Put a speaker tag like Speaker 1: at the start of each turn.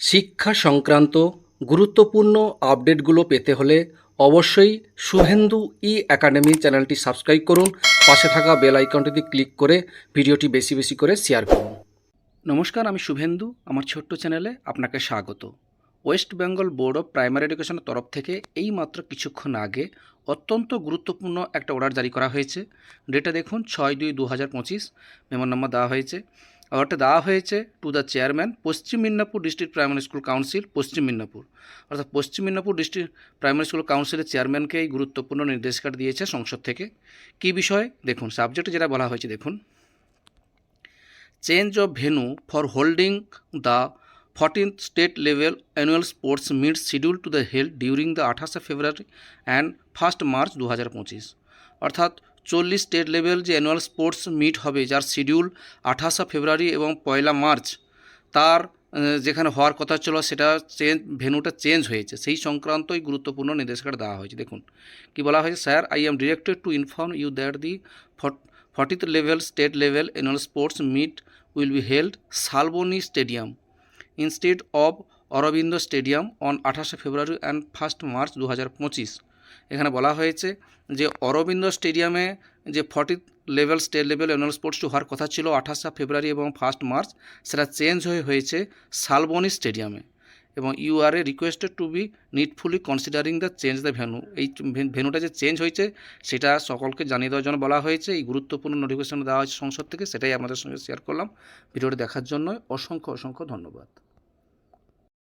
Speaker 1: শিক্ষা সংক্রান্ত গুরুত্বপূর্ণ আপডেটগুলো পেতে হলে অবশ্যই শুভেন্দু ই একাডেমি চ্যানেলটি সাবস্ক্রাইব করুন। পাশে থাকা বেল আইকনটিতে ক্লিক করে ভিডিওটি বেশি বেশি করে শেয়ার করুন। নমস্কার, আমি শুভেন্দু, আমার ছোট্ট চ্যানেলে আপনাকে স্বাগত। West Bengal board of primary এডুকেশনের তরফ থেকে এই মাত্র কিছুক্ষণ আগে অত্যন্ত গুরুত্বপূর্ণ একটা অর্ডার জারি করা হয়েছে। ডেটা দেখুন ছয় দুই দু হাজার পঁচিশ, মেমোর নাম্বার দেওয়া হয়েছে। অর্ডারটা দেওয়া হয়েছে to the chairman Paschim Midnapur district primary school council Paschim Midnapur. অর্থাৎ পশ্চিম মিদনাপুর ডিস্ট্রিক্ট প্রাইমারি স্কুল কাউন্সিলের চেয়ারম্যানকে এই গুরুত্বপূর্ণ নির্দেশিকা দিয়েছে সংসদ থেকে। কী বিষয়ে? দেখুন সাবজেক্টে যেটা বলা হয়েছে, দেখুন। Change of venue for holding the fourteenth state level annual sports meet schedule to the held during the আঠাশে ফেব্রুয়ারি অ্যান্ড ফার্স্ট মার্চ দু হাজার পঁচিশ। অর্থাৎ চল্লিশ স্টেট লেভেল যে অ্যানুয়াল স্পোর্টস মিট হবে, যার শিডিউল আঠাশে ফেব্রুয়ারি এবং পয়লা মার্চ, তার যেখানে হওয়ার কথা ছিল সেটা চেঞ্জ ভেনুটা চেঞ্জ হয়েছে। সেই সংক্রান্তই গুরুত্বপূর্ণ নির্দেশিকা দেওয়া হয়েছে। দেখুন, কি বলা হয়েছে? Sir I am directed to inform you that the fortieth level state level annual sports meet will be held Salboni stadium instead of Aurobindo stadium on আঠাশে ফেব্রুয়ারি অ্যান্ড ফার্স্ট মার্চ দু হাজার পঁচিশ। এখানে বলা হয়েছে যে অরবিন্দ স্টেডিয়ামে যে forty level, state level annual স্পোর্টসটি হওয়ার কথা ছিল আঠাশে ফেব্রুয়ারি এবং ফার্স্ট মার্চ, সেটা চেঞ্জ হয়ে হয়েছে শালবনি স্টেডিয়ামে। এবং you are a requested to be needfully considering the change the venue এই ভেনুটা যে চেঞ্জ হয়েছে, সেটা সকলকে জানিয়ে দেওয়ার জন্য বলা হয়েছে। এই গুরুত্বপূর্ণ নোটিফিকেশন দেওয়া হয়েছে সংসদ থেকে, সেটাই আপনাদের সঙ্গে শেয়ার করলাম। ভিডিওটি দেখার জন্য অসংখ্য অসংখ্য ধন্যবাদ।